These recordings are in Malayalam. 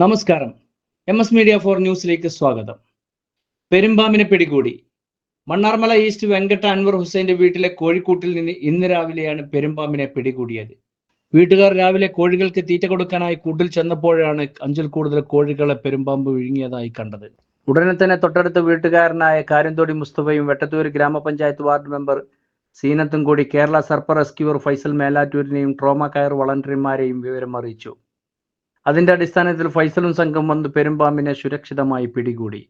നമസ്കാരം. എം എസ് മീഡിയ ഫോർ ന്യൂസിലേക്ക് സ്വാഗതം. പെരുമ്പാമ്പിനെ പിടികൂടി. മണ്ണാർമല ഈസ്റ്റ് വെങ്കട്ട അൻവർ ഹുസൈന്റെ വീട്ടിലെ കോഴിക്കൂട്ടിൽ നിന്ന് ഇന്ന് രാവിലെയാണ് പെരുമ്പാമ്പിനെ പിടികൂടിയത്. വീട്ടുകാർ രാവിലെ കോഴികൾക്ക് തീറ്റ കൊടുക്കാനായി കൂട്ടിൽ ചെന്നപ്പോഴാണ് അഞ്ചിൽ കൂടുതൽ കോഴികളെ പെരുമ്പാമ്പ് വിഴുങ്ങിയതായി കണ്ടത്. ഉടനെ തന്നെ തൊട്ടടുത്ത വീട്ടുകാരനായ കാര്യന്തോടി മുസ്തഫയും വെട്ടത്തൂർ ഗ്രാമപഞ്ചായത്ത് വാർഡ് മെമ്പർ സീനത്തും കൂടി കേരള സർപ്പ റെസ്ക്യൂർ ഫൈസൽ മേലാറ്റൂരിനെയും ട്രോമ കയർ വളണ്ടറിമാരെയും വിവരം അറിയിച്ചു അതിന്റെ അടിസ്ഥാനത്തിൽ ഫൈസലും സംഘം വന്ന് പെരുമ്പാമ്പിനെ സുരക്ഷിതമായി പിടികൂടി.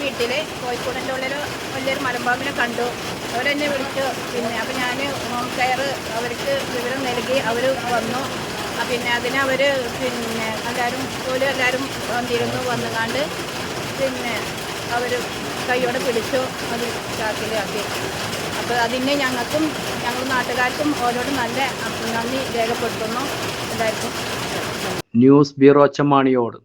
വീട്ടിൽ കോഴിക്കോടിന്റെ ഉള്ളിൽ വലിയൊരു മലമ്പാമ്പിനെ കണ്ടു. അവരെന്നെ വിളിച്ചു. പിന്നെ അപ്പം ഞാൻ ഹോം കെയർ അവർക്ക് വിവരം നൽകി അവർ വന്നു. പിന്നെ അതിനെ അവർ പിന്നെ എല്ലാവരും പോലും എല്ലാവരും വന്നിരുന്നു വന്നുകാണ്ട് പിന്നെ അവർ കൈയോടെ പിടിച്ചു അത് ചാക്കിലാക്കി. അപ്പോൾ അതിനെ ഞങ്ങൾക്കും ഞങ്ങൾ നാട്ടുകാർക്കും ഓരോട് നല്ല നന്ദി രേഖപ്പെടുത്തുന്നു. എല്ലാവർക്കും ന്യൂസ് ബ്യൂറോ ചമ്മാണിയോട്